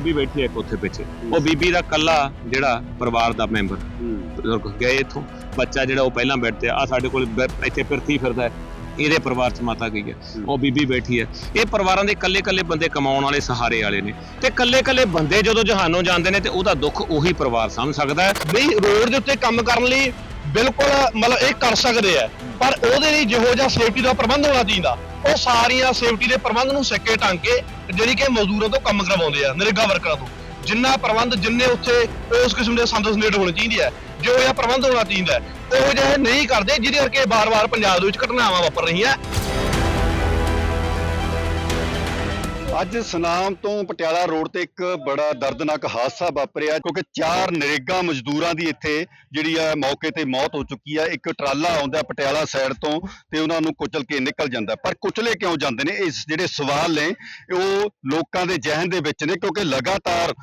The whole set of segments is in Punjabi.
ਬੀਬੀ ਬੈਠੀ ਹੈ ਇੱਕ ਉੱਥੇ ਪਿੱਛੇ। ਉਹ ਬੀਬੀ ਦਾ ਕੱਲਾ ਜਿਹੜਾ ਪਰਿਵਾਰ ਦਾ ਮੈਂਬਰ। ਬਜ਼ੁਰਗ ਗਏ ਇਥੋਂ। ਬੱਚਾ ਜਿਹੜਾ ਉਹ ਪਹਿਲਾਂ ਬੈੱਡ ਤੇ ਆ ਸਾਡੇ ਕੋਲ ਬ- ਇੱਥੇ ਫਿਰਤੀ ਫਿਰਦਾ ਹੈ। ਇਹਦੇ ਪਰਿਵਾਰ 'ਚ ਮਾਤਾ ਗਈ ਹੈ। ਉਹ ਬੀਬੀ ਬੈਠੀ ਹੈ। ਇਹ ਪਰਿਵਾਰਾਂ ਦੇ ਇਕੱਲੇ ਇਕੱਲੇ ਬੰਦੇ ਕਮਾਉਣ ਵਾਲੇ ਸਹਾਰੇ ਵਾਲੇ ਨੇ। ਤੇ ਇਕੱਲੇ ਇਕੱਲੇ ਬੰਦੇ ਜਦੋਂ ਜਹਾਨੋਂ ਜਾਂਦੇ ਨੇ ਤੇ ਉਹਦਾ ਦੁੱਖ ਉਹੀ ਪਰਿਵਾਰ ਸਮਝ ਸਕਦਾ ਹੈ ਨਹੀਂ ਰੋਡ ਦੇ ਉੱਤੇ ਕੰਮ ਕਰਨ ਲਈ ਬਿਲਕੁਲ ਮਤਲਬ ਇਹ ਕਰ ਸਕਦੇ ਆ ਪਰ ਉਹਦੇ ਲਈ ਜਿਹੋ ਜਿਹਾ ਸੇਫਟੀ ਦਾ ਪ੍ਰਬੰਧ ਹੋਣਾ ਚਾਹੀਦਾ। ਉਹ ਸਾਰੀਆਂ ਸੇਫਟੀ ਦੇ ਪ੍ਰਬੰਧ ਨੂੰ ਸਿੱਕੇ ਢੰਗ ਕੇ ਜਿਹੜੀ ਕਿ ਮਜ਼ਦੂਰਾਂ ਤੋਂ ਕੰਮ ਕਰਵਾਉਂਦੇ ਆ, ਨਰੇਗਾ ਵਰਕਰਾਂ ਤੋਂ। ਜਿੰਨਾ ਪ੍ਰਬੰਧ ਜਿੰਨੇ ਉੱਥੇ ਉਸ ਕਿਸਮ ਦੇ ਸੰਦ ਸੰਦੇਟ ਹੋਣੇ ਚਾਹੀਦੇ ਆ, ਜੋ ਇਹ ਪ੍ਰਬੰਧ ਹੋਣਾ ਚਾਹੀਦਾ, ਉਹ ਜਿਹੇ ਨਹੀਂ ਕਰਦੇ, ਜਿਹਦੇ ਕਰਕੇ ਬਾਰ-ਬਾਰ ਪੰਜਾਬ ਦੇ ਵਿੱਚ ਘਟਨਾਵਾਂ ਵਾਪਰ ਰਹੀਆਂ। ਅੱਜ ਸੁਨਾਮ ਤੋਂ ਪਟਿਆਲਾ ਰੋਡ ਤੇ ਇੱਕ ਬੜਾ ਦਰਦਨਾਕ ਹਾਦਸਾ ਵਾਪਰਿਆ, ਕਿਉਂਕਿ ਚਾਰ ਨਰੇਗਾ ਮਜ਼ਦੂਰਾਂ ਦੀ ਇੱਥੇ ਜਿਹੜੀ ਹੈ ਮੌਕੇ ਤੇ ਮੌਤ ਹੋ ਚੁੱਕੀ ਹੈ ਇੱਕ ਟਰਾਲਾ ਆਉਂਦਾ ਪਟਿਆਲਾ ਸਾਈਡ ਤੋਂ ਤੇ ਉਹਨਾਂ ਨੂੰ ਕੁਚਲ ਕੇ ਨਿਕਲ ਜਾਂਦਾ। ਪਰ ਕੁਚਲੇ ਕਿਉਂ ਜਾਂਦੇ ਨੇ? ਇਸ ਜਿਹੜੇ ਸਵਾਲ ਨੇ, ਉਹ ਲੋਕਾਂ ਦੇ ਜ਼ਿਹਨ ਦੇ ਵਿੱਚ ਨੇ, ਕਿਉਂਕਿ ਲਗਾਤਾਰ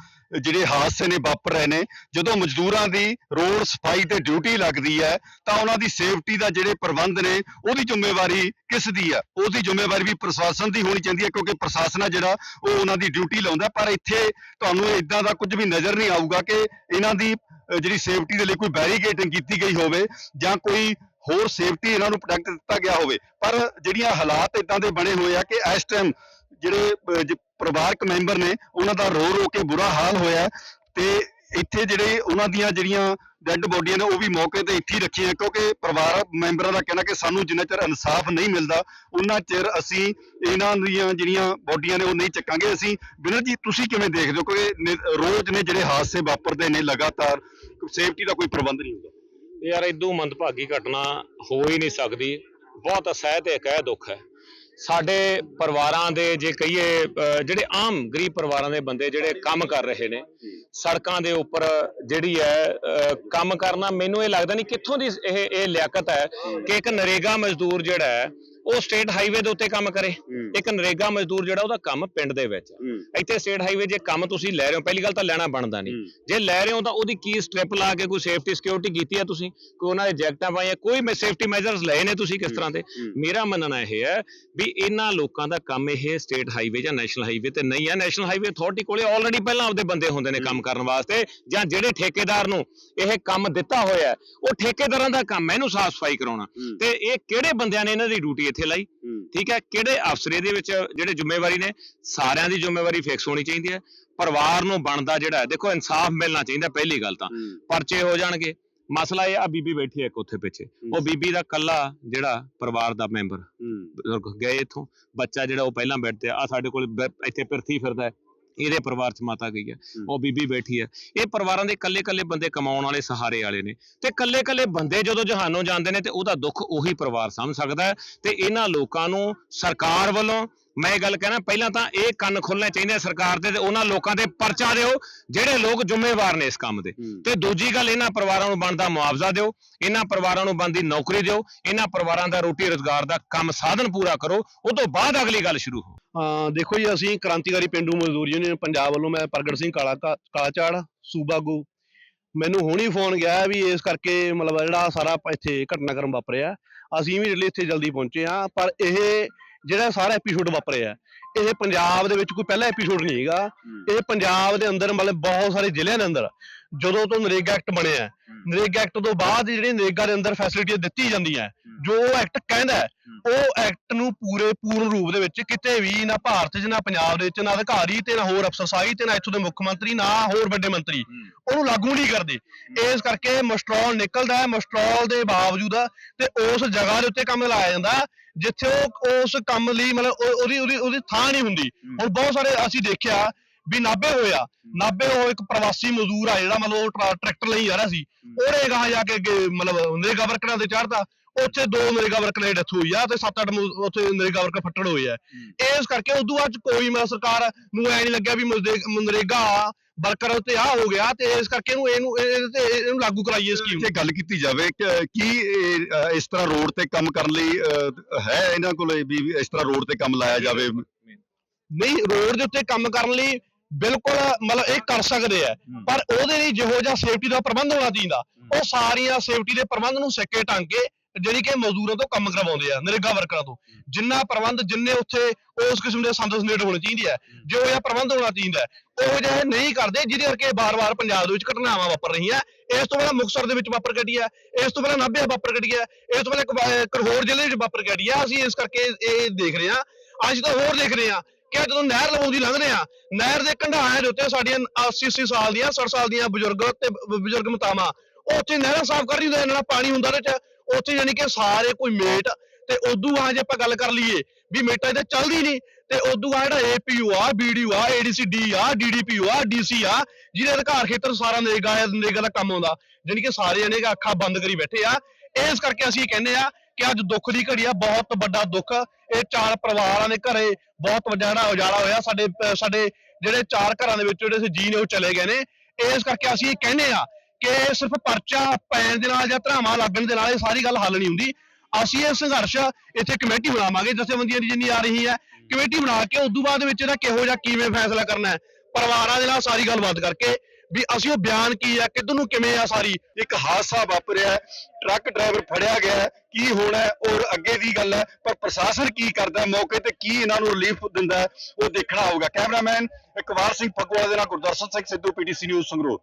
ਜਿਹੜੇ ਹਾਦਸੇ ਨੇ ਵਾਪਰ ਰਹੇ ਨੇ, ਜਦੋਂ ਮਜ਼ਦੂਰਾਂ ਦੀ ਰੋਡ ਸਫ਼ਾਈ ਤੇ ਡਿਊਟੀ ਲੱਗਦੀ ਹੈ, ਤਾਂ ਉਹਨਾਂ ਦੀ ਸੇਫਟੀ ਦਾ ਜਿਹੜੇ ਪ੍ਰਬੰਧ ਨੇ, ਉਹਦੀ ਜ਼ਿੰਮੇਵਾਰੀ ਕਿਸ ਦੀ ਹੈ? ਉਹਦੀ ਜ਼ਿੰਮੇਵਾਰੀ ਵੀ ਪ੍ਰਸ਼ਾਸਨ ਦੀ ਹੋਣੀ ਚਾਹੀਦੀ ਹੈ, ਕਿਉਂਕਿ ਪ੍ਰਸ਼ਾਸਨ ਆ ਜਿਹੜਾ, ਉਹ ਉਹਨਾਂ ਦੀ ਡਿਊਟੀ ਲਾਉਂਦਾ, ਪਰ ਇੱਥੇ ਤੁਹਾਨੂੰ ਇਦਾਂ ਦਾ ਕੁਝ ਵੀ ਨਜ਼ਰ ਨਹੀਂ ਆਊਗਾ ਕਿ ਇਹਨਾਂ ਦੀ ਜਿਹੜੀ ਸੇਫਟੀ ਦੇ ਲਈ ਕੋਈ ਬੈਰੀਕੇਡਿੰਗ ਕੀਤੀ ਗਈ ਹੋਵੇ, ਜਾਂ ਕੋਈ ਹੋਰ ਸੇਫਟੀ ਇਹਨਾਂ ਨੂੰ ਪ੍ਰੋਟੈਕਟ ਦਿੱਤਾ ਗਿਆ ਹੋਵੇ। ਪਰ ਜਿਹੜੀਆਂ ਹਾਲਾਤ ਇਦਾਂ ਦੇ ਬਣੇ ਹੋਏ ਆ ਕਿ ਇਸ ਟਾਈਮ ਜਿਹੜੇ ਪਰਿਵਾਰਕ ਮੈਂਬਰ ਨੇ ਉਹਨਾਂ ਦਾ ਰੋ ਰੋ ਕੇ ਬੁਰਾ ਹਾਲ ਹੋਇਆ ਤੇ ਇੱਥੇ ਜਿਹੜੇ ਉਹਨਾਂ ਦੀਆਂ ਜਿਹੜੀਆਂ ਡੈੱਡ ਬੋਡੀਆਂ ਨੇ ਉਹ ਵੀ ਮੌਕੇ ਤੇ ਇੱਥੇ ਹੀ ਰੱਖੀਆਂ ਕਿਉਂਕਿ ਪਰਿਵਾਰ ਮੈਂਬਰਾਂ ਦਾ ਕਹਿਣਾ ਕਿ ਸਾਨੂੰ ਜਿੰਨਾ ਚਿਰ ਇਨਸਾਫ ਨਹੀਂ ਮਿਲਦਾ ਉਹਨਾਂ ਚਿਰ ਅਸੀਂ ਇਹਨਾਂ ਦੀਆਂ ਜਿਹੜੀਆਂ ਬੋਡੀਆਂ ਨੇ ਉਹ ਨਹੀਂ ਚੱਕਾਂਗੇ। ਅਸੀਂ ਬਿਨਰ ਜੀ, ਤੁਸੀਂ ਕਿਵੇਂ ਦੇਖਦੇ ਹੋ? ਕਿਉਂਕਿ ਰੋਜ਼ ਨੇ ਜਿਹੜੇ ਹਾਦਸੇ ਵਾਪਰਦੇ ਨੇ ਲਗਾਤਾਰ, ਸੇਫਟੀ ਦਾ ਕੋਈ ਪ੍ਰਬੰਧ ਨਹੀਂ ਹੁੰਦਾ। ਯਾਰ ਇਦੋਂ ਮੰਦਭਾਗੀ ਘਟਨਾ ਹੋ ਹੀ ਨਹੀਂ ਸਕਦੀ। ਬਹੁਤ ਅਸਹਿ ਤੇ ਕਹਿ ਦੁੱਖ ਹੈ। ਸਾਡੇ ਪਰਿਵਾਰਾਂ ਦੇ ਜੇ ਕਹੀਏ ਅਹ, ਜਿਹੜੇ ਆਮ ਗਰੀਬ ਪਰਿਵਾਰਾਂ ਦੇ ਬੰਦੇ ਜਿਹੜੇ ਕੰਮ ਕਰ ਰਹੇ ਨੇ ਸੜਕਾਂ ਦੇ ਉੱਪਰ ਜਿਹੜੀ ਹੈ ਅਹ, ਕੰਮ ਕਰਨਾ ਮੈਨੂੰ ਇਹ ਲੱਗਦਾ ਨਹੀਂ ਕਿੱਥੋਂ ਦੀ ਇਹ ਇਹ ਲਿਆਕਤ ਹੈ ਕਿ ਇੱਕ ਨਰੇਗਾ ਮਜ਼ਦੂਰ ਜਿਹੜਾ ਹੈ ਉਹ ਸਟੇਟ ਹਾਈਵੇ ਦੇ ਉੱਤੇ ਕੰਮ ਕਰੇ। ਇੱਕ ਨਰੇਗਾ ਮਜ਼ਦੂਰ ਜਿਹੜਾ ਉਹਦਾ ਕੰਮ ਪਿੰਡ ਦੇ ਵਿੱਚ। ਇੱਥੇ ਸਟੇਟ ਹਾਈਵੇ ਜੇ ਕੰਮ ਤੁਸੀਂ ਲੈ ਰਹੇ ਹੋ ਪਹਿਲੀ ਗੱਲ ਤਾਂ ਲੈਣਾ ਬਣਦਾ ਨਹੀਂ। ਜੇ ਲੈ ਰਹੇ ਹੋ ਤਾਂ ਉਹਦੀ ਕੀ ਸਟ੍ਰਿਪ ਲਾ ਕੇ ਕੋਈ ਸੇਫਟੀ ਸਿਕਿਉਰਿਟੀ ਕੀਤੀ ਹੈ ਤੁਸੀਂ? ਕੋਈ ਉਹਨਾਂ ਦੇ ਜੈਕਟਾਂ ਪਾਈਆਂ ਕੋਈ ਮੈਂ ਸੇਫਟੀ ਮੈਜਰਸ ਲਏ ਨੇ ਤੁਸੀਂ ਕਿਸ ਤਰ੍ਹਾਂ ਦੇ? ਮੇਰਾ ਮੰਨਣਾ ਇਹ ਹੈ ਵੀ ਇਹਨਾਂ ਲੋਕਾਂ ਦਾ ਕੰਮ ਇਹ ਸਟੇਟ ਹਾਈਵੇ ਜਾਂ ਨੈਸ਼ਨਲ ਹਾਈਵੇ ਤੇ ਨਹੀਂ ਹੈ ਨੈਸ਼ਨਲ ਹਾਈਵੇ ਅਥਾਰਟੀ ਕੋਲੇ ਆਲਰੇਡੀ ਪਹਿਲਾਂ ਆਪਦੇ ਬੰਦੇ ਹੁੰਦੇ ਨੇ ਕੰਮ ਕਰਨ ਵਾਸਤੇ ਜਾਂ ਜਿਹੜੇ ਠੇਕੇਦਾਰ ਨੂੰ ਇਹ ਕੰਮ ਦਿੱਤਾ ਹੋਇਆ ਉਹ ਠੇਕੇਦਾਰਾਂ ਦਾ ਕੰਮ ਹੈ ਇਹਨੂੰ ਸਾਫ਼ ਸਫ਼ਾਈ ਕਰਾਉਣਾ। ਤੇ ਇਹ ਕਿਹੜੇ ਬੰਦਿਆਂ ਨੇ ਇਹਨਾਂ ਦੀ ਡਿਊਟੀ ਇੱਥੇ ਲਾਈ। ਠੀਕ ਹੈ ਕਿਹੜੇ ਅਫਸਰੇ ਦੇ ਵਿੱਚ ਜਿਹੜੇ ਜ਼ਿੰਮੇਵਾਰੀ ਨੇ ਸਾਰਿਆਂ ਦੀ ਜ਼ਿੰਮੇਵਾਰੀ ਫਿਕਸ ਹੋਣੀ ਚਾਹੀਦੀ ਹੈ। ਪਰਿਵਾਰ ਨੂੰ ਬਣਦਾ ਜਿਹੜਾ ਹੈ, ਦੇਖੋ ਇਨਸਾਫ ਮਿਲਣਾ ਚਾਹੀਦਾ ਪਹਿਲੀ ਗੱਲ ਤਾਂ। ਪਰਚੇ ਹੋ ਜਾਣਗੇ। ਮਸਲਾ ਇਹ ਆ ਬੀਬੀ ਬੈਠੀ ਹੈ ਇੱਕ ਉੱਥੇ ਪਿੱਛੇ। ਉਹ ਬੀਬੀ ਦਾ ਕੱਲਾ ਜਿਹੜਾ ਪਰਿਵਾਰ ਦਾ ਮੈਂਬਰ ਗਏ ਇਥੋਂ। ਬੱਚਾ ਜਿਹੜਾ ਉਹ ਪਹਿਲਾਂ ਬੈੱਡ ਤੇ ਆ ਸਾਡੇ ਕੋਲ ਇੱਥੇ ਫਿਰਤੀ ਫਿਰਦਾ ਹੈ। ਇਹਦੇ ਪਰਿਵਾਰ 'ਚ ਮਾਤਾ ਗਈ ਹੈ। ਉਹ ਬੀਬੀ ਬੈਠੀ ਹੈ ਇਹ ਪਰਿਵਾਰਾਂ ਦੇ ਇਕੱਲੇ ਇਕੱਲੇ ਬੰਦੇ ਕਮਾਉਣ ਵਾਲੇ ਸਹਾਰੇ ਵਾਲੇ ਨੇ। ਤੇ ਇਕੱਲੇ ਇਕੱਲੇ ਬੰਦੇ ਜਦੋਂ ਜਹਾਨੋਂ ਜਾਂਦੇ ਨੇ ਤੇ ਉਹਦਾ ਦੁੱਖ ਉਹੀ ਪਰਿਵਾਰ ਸਮਝ ਸਕਦਾ ਹੈ ਤੇ ਇਹਨਾਂ ਲੋਕਾਂ ਨੂੰ ਸਰਕਾਰ ਵੱਲੋਂ ਮੈਂ ਇਹ ਗੱਲ ਕਹਿਣਾ ਪਹਿਲਾਂ ਤਾਂ ਇਹ ਕੰਨ ਖੁੱਲਣੇ ਚਾਹੀਦੇ ਸਰਕਾਰ ਦੇ ਤੇ ਉਹਨਾਂ ਲੋਕਾਂ ਦੇ ਪਰਚਾ ਦਿਓ ਜਿਹੜੇ ਲੋਕ ਜ਼ਿੰਮੇਵਾਰ ਨੇ ਇਸ ਕੰਮ ਦੇ। ਤੇ ਦੂਜੀ ਗੱਲ ਇਹਨਾਂ ਪਰਿਵਾਰਾਂ ਨੂੰ ਬਣਦਾ ਮੁਆਵਜ਼ਾ ਦਿਓ ਇਹਨਾਂ ਪਰਿਵਾਰਾਂ ਨੂੰ ਬਣਦੀ ਨੌਕਰੀ ਦਿਓ ਇਹਨਾਂ ਪਰਿਵਾਰਾਂ ਦਾ ਰੋਟੀ ਰੋਜ਼ਗਾਰ ਦਾ ਕੰਮ ਸਾਧਨ ਪੂਰਾ ਕਰੋ ਉਹ ਤੋਂ ਬਾਅਦ ਅਗਲੀ ਗੱਲ ਸ਼ੁਰੂ ਹੋ। ਦੇਖੋ ਜੀ ਅਸੀਂ ਕ੍ਰਾਂਤੀਕਾਰੀ ਪਿੰਡੂ ਮਜ਼ਦੂਰ ਯੂਨੀਅਨ ਪੰਜਾਬ ਵੱਲੋਂ ਮੈਂ ਪ੍ਰਗਟ ਸਿੰਘ ਕਾਲਾ ਕਾਲਾਚਾੜ ਸੂਬਾ ਆਗੂ ਮੈਨੂੰ ਹੁਣੀ ਫੋਨ ਗਿਆ ਵੀ ਇਸ ਕਰਕੇ ਮਤਲਬ ਜਿਹੜਾ ਸਾਰਾ ਇੱਥੇ ਘਟਨਾਕ੍ਰਮ ਵਾਪਰਿਆ ਅਸੀਂ ਵੀ ਜਿਹੜੇ ਇੱਥੇ ਜਲਦੀ ਪਹੁੰਚੇ ਆ ਪਰ ਇਹ ਜਿਹੜਾ ਸਾਰਾ ਐਪੀਸੋਡ ਵਾਪਰਿਆ ਇਹ ਪੰਜਾਬ ਦੇ ਵਿੱਚ ਕੋਈ ਪਹਿਲਾ ਐਪੀਸੋਡ ਨਹੀਂ ਹੈਗਾ। ਇਹ ਪੰਜਾਬ ਦੇ ਅੰਦਰ ਮਤਲਬ ਬਹੁਤ ਸਾਰੇ ਜ਼ਿਲ੍ਹਿਆਂ ਦੇ ਅੰਦਰ ਜਦੋਂ ਤੋਂ ਨਰੇਗਾ ਐਕਟ ਬਣਿਆ ਨਰੇਗਾ ਐਕਟ ਤੋਂ ਬਾਅਦ ਜਿਹੜੇ ਨਰੇਗਾ ਦੇ ਅੰਦਰ ਫੈਸਿਲਿਟੀਆਂ ਦਿੱਤੀ ਜਾਂਦੀਆਂ ਜੋ ਐਕਟ ਕਹਿੰਦਾ ਹੈ, ਉਹ ਐਕਟ ਨੂੰ ਪੂਰੇ ਪੂਰਨ ਰੂਪ ਦੇ ਵਿੱਚ ਕਿਤੇ ਵੀ ਨਾ ਭਾਰਤ 'ਚ ਨਾ ਪੰਜਾਬ ਦੇ ਵਿੱਚ ਨਾ ਅਧਿਕਾਰੀ ਤੇ ਨਾ ਹੋਰ ਅਫਸਰਸ਼ਾਹੀ ਤੇ ਨਾ ਇੱਥੋਂ ਦੇ ਮੁੱਖ ਮੰਤਰੀ ਨਾ ਹੋਰ ਵੱਡੇ ਮੰਤਰੀ। ਉਹਨੂੰ ਲਾਗੂ ਨਹੀਂ ਕਰਦੇ। ਇਸ ਕਰਕੇ ਮਸਟਰੋਲ ਨਿਕਲਦਾ ਹੈ ਮਸਟਰੋਲ ਦੇ ਬਾਵਜੂਦ ਤੇ ਉਸ ਜਗ੍ਹਾ ਦੇ ਉੱਤੇ ਕੰਮ ਲਾਇਆ ਜਾਂਦਾ ਹੈ, ਜਿੱਥੇ ਉਹ ਉਸ ਕੰਮ ਲਈ ਮਤਲਬ ਉਹ- ਉਹਦੀ ਉਹਦੀ ਉਹਦੀ ਥਾਂ ਨਹੀਂ ਹੁੰਦੀ। ਹੁਣ ਬਹੁਤ ਸਾਰੇ ਅਸੀਂ ਦੇਖਿਆ ਵੀ ਨਾਭੇ ਹੋਇਆ ਨਾਭੇ ਉਹ ਇੱਕ ਪ੍ਰਵਾਸੀ ਮਜ਼ਦੂਰ ਆ ਜਿਹੜਾ ਮਤਲਬ ਉਹ ਟਰਾ- ਟਰੈਕਟਰ ਲਈ ਜਾ ਰਿਹਾ ਸੀ। ਉਹਨੇ ਗਾਹਾਂ ਜਾ ਕੇ ਅੱਗੇ ਮਤਲਬ ਨਰੇਗਾ ਵਰਕਰਾਂ ਤੇ ਚੜ੍ਹਦਾ ਉੱਥੇ ਦੋ ਨਰੇਗਾ ਵਰਕਰਾਂ ਦੀ ਡੈਥ ਹੋਈ ਆ ਤੇ ਸੱਤ ਅੱਠ ਮਜ਼- ਉੱਥੇ ਨਰੇਗਾ ਵਰਕਰ ਫੱਟੜ ਹੋਏ ਆ। ਇਸ ਕਰਕੇ ਉਦੋਂ ਬਾਅਦ 'ਚ ਕੋਈ ਮਤਲਬ ਸਰਕਾਰ ਨੂੰ ਐ ਨਹੀਂ ਲੱਗਿਆ ਵੀ ਮਜ਼ਦੇ- ਨਰੇਗਾ ਵਰਕਰ ਉੱਤੇ ਆ ਹੋ ਗਿਆ ਤੇ ਇਸ ਕਰਕੇ ਇਹਨੂੰ ਇਹਨੂੰ ਇਹਦੇ ਤੇ ਇਹਨੂੰ ਲਾਗੂ ਕਰਾਈਏ ਸਕੀਮ ਜੇ ਗੱਲ ਕੀਤੀ ਜਾਵੇ ਕਿ ਇਸ ਤਰ੍ਹਾਂ ਰੋਡ ਤੇ ਕੰਮ ਕਰਨ ਲਈ ਅਹ, ਹੈ ਇਹਨਾਂ ਕੋਲੇ ਵੀ ਵੀ ਇਸ ਤਰ੍ਹਾਂ ਰੋਡ ਤੇ ਕੰਮ ਲਾਇਆ ਜਾਵੇ? ਨਹੀਂ ਰੋਡ ਦੇ ਉੱਤੇ ਕੰਮ ਕਰਨ ਲਈ ਬਿਲਕੁਲ ਮਤਲਬ ਇਹ ਕਰ ਸਕਦੇ ਆ। ਪਰ ਉਹਦੇ ਲਈ ਜਿਹੋ ਜਿਹਾ ਸੇਫਟੀ ਦਾ ਪ੍ਰਬੰਧ ਹੋਣਾ ਚਾਹੀਦਾ। ਉਹ ਸਾਰੀਆਂ ਸੇਫਟੀ ਦੇ ਪ੍ਰਬੰਧ ਨੂੰ ਸਿੱਕੇ ਟੰਗ ਕੇ ਜਿਹੜੀ ਕਿ ਮਜ਼ਦੂਰਾਂ ਤੋਂ ਕੰਮ ਕਰਵਾਉਂਦੇ ਆ ਨਰੇਗਾ ਵਰਕਰਾਂ ਤੋਂ। ਜਿੰਨਾ ਪ੍ਰਬੰਧ ਜਿੰਨੇ ਉੱਥੇ ਉਸ ਕਿਸਮ ਦੇ ਸੰਦ ਸਨੇਟ ਹੋਣੇ ਚਾਹੀਦੇ ਆ ਜੋ ਇਹ ਪ੍ਰਬੰਧ ਹੋਣਾ ਚਾਹੀਦਾ ਹੈ, ਉਹ ਜਿਹੇ ਨਹੀਂ ਕਰਦੇ ਜਿਹਦੇ ਕਰਕੇ ਬਾਰ-ਬਾਰ ਪੰਜਾਬ ਦੇ ਵਿੱਚ ਘਟਨਾਵਾਂ ਵਾਪਰ ਰਹੀਆਂ। ਇਸ ਤੋਂ ਪਹਿਲਾਂ ਮੁਕਤਸਰ ਦੇ ਵਿੱਚ ਵਾਪਰ ਘਟੀ ਹੈ ਇਸ ਤੋਂ ਪਹਿਲਾਂ ਨਾਭੇ ਵਾਪਰ ਘਟੀ ਹੈ ਇਸ ਤੋਂ ਪਹਿਲਾਂ ਕਰਹੋਰ ਜ਼ਿਲ੍ਹੇ ਵਿੱਚ ਵਾਪਰ ਘਟੀ ਹੈ ਅਸੀਂ ਇਸ ਕਰਕੇ ਇਹ ਦੇਖ ਰਹੇ ਹਾਂ ਅੱਜ ਤਾਂ ਹੋਰ ਦੇਖ ਰਹੇ ਹਾਂ ਕਿ ਜਦੋਂ ਨਹਿਰ ਲਵਾਉਂਦੀ ਲੰਘਦੇ ਆ ਨਹਿਰ ਦੇ ਕੰਢਾਆਂ ਦੇ ਉੱਤੇ ਸਾਡੀਆਂ 80 80 ਸਾਲ ਦੀਆਂ 60 ਸਾਲ ਦੀਆਂ ਬਜ਼ੁਰਗ ਤੇ ਬਜ਼ੁਰਗ ਮਾਤਾਵਾਂ ਉਹ ਉੱਥੇ ਨਹਿਰਾਂ ਸਾਫ਼ ਕਰ ਰਹੀ ਹੁੰਦੇ ਨਾਲ ਪਾਣੀ ਹੁੰਦਾ ਉਹਦੇ ਚ। ਉੱਥੇ ਯਾਨੀ ਕਿ ਸਾਰੇ ਕੋਈ ਮੇਟ ਤੇ ਉਦੋਂ ਆ ਜੇ ਆਪਾਂ ਗੱਲ ਕਰ ਲਈਏ ਵੀ ਮੇਟਾ ਇਹਦੇ ਚੱਲਦੀ ਨਹੀਂ ਤੇ ਉਦੋਂ ਆ ਜਿਹੜਾ ਏਪੀਯੂ ਆ ਬੀਡੀਯੂ ਆ ਏਡੀਸੀਡੀ ਆ ਡੀਡੀਪੀਯੂ ਆ ਡੀਸੀ ਆ, ਜਿਹਦੇ ਅਧਿਕਾਰ ਖੇਤਰ ਸਾਰਾ ਨਰੇਗਾ ਹੈ ਨਰੇਗਾ ਦਾ ਕੰਮ ਆਉਂਦਾ ਯਾਨੀ ਕਿ ਸਾਰੇ ਜਣੇ ਅੱਖਾਂ ਬੰਦ ਕਰੀ ਬੈਠੇ ਆ। ਇਸ ਕਰਕੇ ਅਸੀਂ ਕਹਿੰਦੇ ਆ ਕਿ ਅੱਜ ਦੁੱਖ ਦੀ ਘੜੀ ਆ, ਬਹੁਤ ਵੱਡਾ ਦੁੱਖ। ਇਹ ਚਾਰ ਪਰਿਵਾਰਾਂ ਦੇ ਘਰੇ ਬਹੁਤ ਵੱਡਾ ਜਿਹੜਾ ਉਜਾੜਾ ਹੋਇਆ, ਸਾਡੇ ਸਾਡੇ ਜਿਹੜੇ ਚਾਰ ਘਰਾਂ ਦੇ ਵਿੱਚ ਜਿਹੜੇ ਜੀ ਨੇ ਉਹ ਚਲੇ ਗਏ ਨੇ। ਇਸ ਕਰਕੇ ਅਸੀਂ ਇਹ ਕਹਿੰਦੇ ਆ ਕਿ ਸਿਰਫ ਪਰਚਾ ਪੈਣ ਦੇ ਨਾਲ ਜਾਂ ਧਰਾਵਾਂ ਲੱਗਣ ਦੇ ਨਾਲ ਇਹ ਸਾਰੀ ਗੱਲ ਹੱਲ ਨਹੀਂ ਹੁੰਦੀ। ਅਸੀਂ ਇਹ ਸੰਘਰਸ਼ ਇੱਥੇ ਕਮੇਟੀ ਬਣਾਵਾਂਗੇ, ਜਥੇਬੰਦੀਆਂ ਦੀ ਜਿੰਨੀ ਆ ਰਹੀ ਹੈ, ਕਮੇਟੀ ਬਣਾ ਕੇ ਉਦੋਂ ਬਾਅਦ ਵਿੱਚ ਇਹਦਾ ਕਿਹੋ ਜਿਹਾ ਕਿਵੇਂ ਫੈਸਲਾ ਕਰਨਾ ਹੈ, ਪਰਿਵਾਰਾਂ ਦੇ ਨਾਲ ਸਾਰੀ ਗੱਲਬਾਤ ਕਰਕੇ ਵੀ ਅਸੀਂ ਉਹ ਬਿਆਨ ਕੀ ਆ ਕਿੱਧਰ ਨੂੰ ਕਿਵੇਂ ਆ ਸਾਰੀ, ਇੱਕ ਹਾਦਸਾ ਵਾਪਰਿਆ ਟਰੱਕ ਡਰਾਈਵਰ ਫੜਿਆ ਗਿਆ ਕੀ ਹੋਣਾ ਔਰ ਅੱਗੇ ਦੀ ਗੱਲ ਹੈ, ਪਰ ਪ੍ਰਸ਼ਾਸਨ ਕੀ ਕਰਦਾ ਮੌਕੇ ਤੇ ਕੀ ਇਹਨਾਂ ਨੂੰ ਰਿਲੀਫ ਦਿੰਦਾ ਉਹ ਦੇਖਣਾ ਹੋਊਗਾ। ਕੈਮਰਾਮੈਨ ਇਕਬਾਲ ਸਿੰਘ ਫਗਵਾ ਦੇ ਨਾਲ ਗੁਰਦਰਸ਼ਨ ਸਿੰਘ ਸਿੱਧੂ, ਪੀਟੀਸੀ ਨਿਊਜ਼ ਸੰਗਰੂਰ।